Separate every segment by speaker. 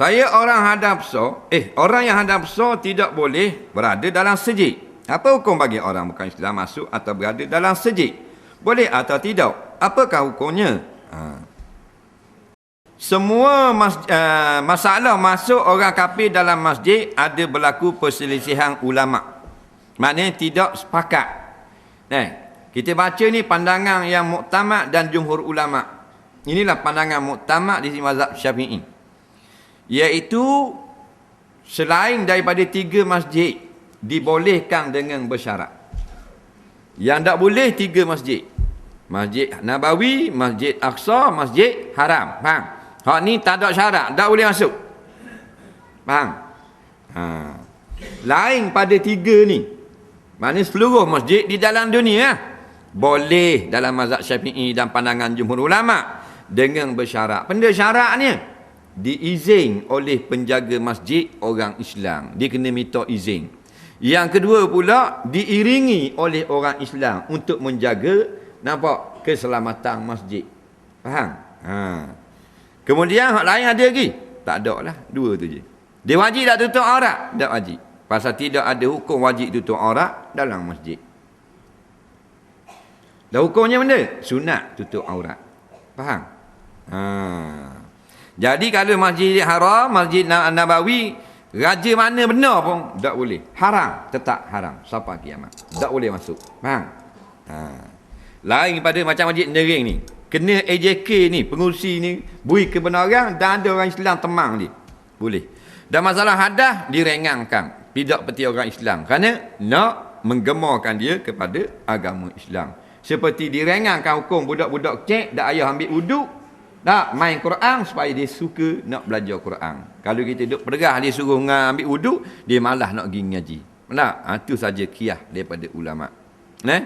Speaker 1: Saya orang hadap so, eh orang yang hadap so tidak boleh berada dalam sejik. Apa hukum bagi orang bukan Islam masuk atau berada dalam sejik? Boleh atau tidak? Apakah hukumnya? Ha. Semua mas, uh, masalah masuk orang kafir dalam masjid ada berlaku perselisihan ulama. Maknanya tidak sepakat. Eh, kita baca ni pandangan yang muktamad dan jumhur ulama. Inilah pandangan muktamad di mazhab Syafi'i iaitu selain daripada tiga masjid dibolehkan dengan bersyarat. Yang tak boleh tiga masjid. Masjid Nabawi masjid Aqsa masjid Haram. Faham? Hak ni tak ada syarat tak boleh masuk. Faham? Ha. lain pada tiga ni. Maknanya seluruh masjid di dalam dunia boleh dalam mazhab syafi'i dan pandangan jumhur ulama dengan bersyarat. Benda syaratnya diizin oleh penjaga masjid orang Islam. Dia kena minta izin. Yang kedua pula diiringi oleh orang Islam untuk menjaga nampak keselamatan masjid. Faham? Ha. Kemudian hak lain ada lagi? Tak ada lah. Dua tu je. Dia wajib tak tutup aurat? Tak wajib. Pasal tidak ada hukum wajib tutup aurat dalam masjid. Dan hukumnya mana? Sunat tutup aurat. Faham? Haa. Jadi kalau Masjid Haram, Masjid Nabawi, raja mana benar pun tak boleh. Haram, tetap haram sampai kiamat. Tak boleh masuk. Faham? Ha. Lain pada macam Masjid Nering ni. Kena AJK ni, pengurusi ni, bui kebenaran dan ada orang Islam temang dia. Boleh. Dan masalah hadah direngankan. Tidak peti orang Islam. Kerana nak menggemarkan dia kepada agama Islam. Seperti direngankan hukum budak-budak cek, dak ayah ambil uduk, nak main Quran supaya dia suka nak belajar Quran. Kalau kita duduk pergah dia suruh ambil wuduk, dia malah nak pergi ngaji. Tak? Ha, itu saja kiah daripada ulama. Ne?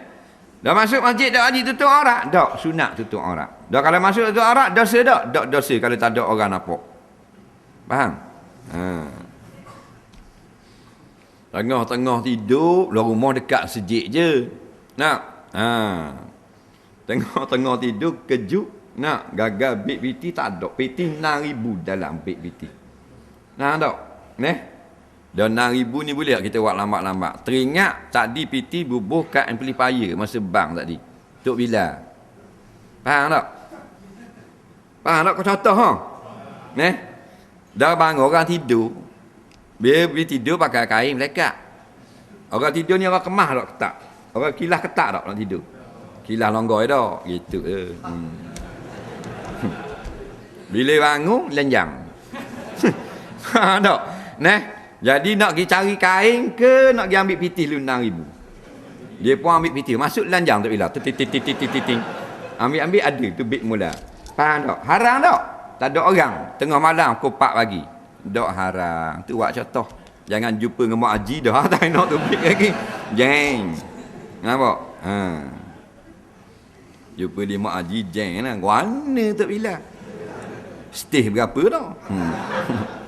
Speaker 1: Dah masuk masjid dah haji tutup aurat? Tak, sunat tutup aurat. Dah kalau masuk tutup aurat, dosa tak? Tak dosa kalau tak ada orang nampak. Faham? Ha. Tengah-tengah tidur, luar rumah dekat sejik je. Nak? Ha. Tengah-tengah tidur, kejut, nak gagal big BT tak ada. PT 6000 dalam big BT. Nah tak? Neh. Dan 6000 ni boleh kita buat lambat-lambat. Teringat tadi PT bubuh kat amplifier masa bang tadi. Tok bila? Faham tak? Faham tak kau contoh ha? Neh. Dah bangun orang tidur. Bila dia tidur pakai kain melekat. Orang tidur ni orang kemah tak ketak. Orang kilah ketak tak orang tidur. Kilah longgar dah. Gitu je. Hmm. Bila bangun, lenjang. ha, tak? Nah, jadi nak pergi cari kain ke nak pergi ambil pitih lu ribu? Dia pun ambil pitih. Masuk lenjang tak bila. Ambil-ambil ada tu bit mula. Faham tak? Haram tak? Tak ada orang. Tengah malam kopak pagi. Tak haram. Tu buat contoh. Jangan jumpa dengan Mak Haji dah. Tak nak tu bit lagi. Jeng. Nampak? Ha. Jumpa di Mak Haji jeng lah. Warna tak bila. Stay berapa tau? Hmm.